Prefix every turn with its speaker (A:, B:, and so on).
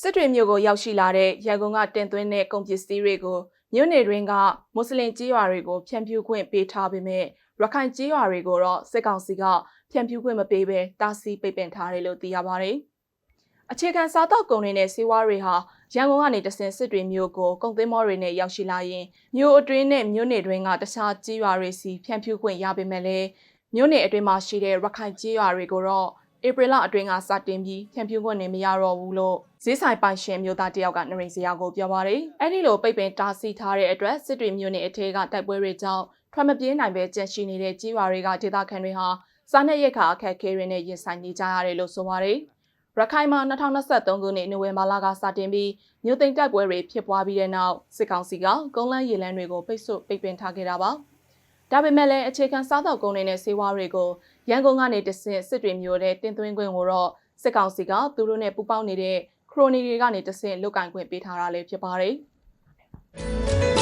A: စစ်တွေမြို့ကိုရောက်ရှိလာတဲ့ရန်ကုန်ကတင်သွင်းတဲ့ကုန်ပစ္စည်းတွေကိုမြို့နယ်တွင်းကမွတ်စလင်ကြေးရွာတွေကိုဖြန့်ဖြူးခွင့်ပေးထားပေမဲ့ရခိုင်ကြေးရွာတွေကိုတော့စစ်ကောင်စီကဖြန့်ဖြူးခွင့်မပေးဘဲတားဆီးပိတ်ပင်ထားတယ်လို့သိရပါတယ်။အခြေခံစားတောက်ကုန်တွေနဲ့စေဝါတွေဟာရန်ကုန်ကနေတဆင်စစ်တွေမြို့ကိုကုန်သင်းမောတွေနဲ့ရောက်ရှိလာရင်မြို့အတွင်းနဲ့မြို့နယ်တွင်းကတခြားကြေးရွာတွေစီဖြန့်ဖြူးခွင့်ရပေမဲ့လည်းမြို့နယ်အတွင်းမှာရှိတဲ့ရခိုင်ကြေးရွာတွေကိုတော့ ဧပြီလအတွင်းကစတင်ပြီးဖြန့်ဖြူးခွင့်နေမရတော့ဘူးလို့ဈေးဆိုင်ပိုင်ရှင်မျိုးသားတယောက်ကနရိစရာကိုပြောပါတယ်။အဲဒီလိုပိတ်ပင်တားဆီးထားတဲ့အတွက်စစ်တွေမြို့နယ်အထက်ကတိုက်ပွဲတွေကြောင့်ထွက်မပြေးနိုင်ပဲကြန့်ရှိနေတဲ့ကြေးရွာတွေကဒေသခံတွေဟာစားနပ်ရိက္ခာအခက်အခဲတွေနဲ့ရင်ဆိုင်နေကြရတယ်လို့ဆိုပါတယ်။ရခိုင်မှာ2023ခုနှစ်နိုဝင်ဘာလကစတင်ပြီးမြို့သိမ်းတိုက်ပွဲတွေဖြစ်ပွားပြီးတဲ့နောက်စစ်ကောင်စီကကုန်းလန်းရေလန်းတွေကိုပိတ်ဆို့ပိတ်ပင်ထားခဲ့တာပါ။ ဒါပေမဲ့လည်းအခြေခံစားသောက်ကုန်တွေနဲ့ဆေးဝါးတွေကိုရန်ကုန်ကနေတဆင့်စစ်တွေမျိုးတဲ့တင်သွင်းခွင့်ကိုတော့စစ်ကောင်စီကသူတို့နဲ့ပူးပေါင်းနေတဲ့ခရိုနီတွေကနေတဆင့်လုတ်ကင်ခွင့်ပေးထားတာလည်းဖြစ်ပါတယ်။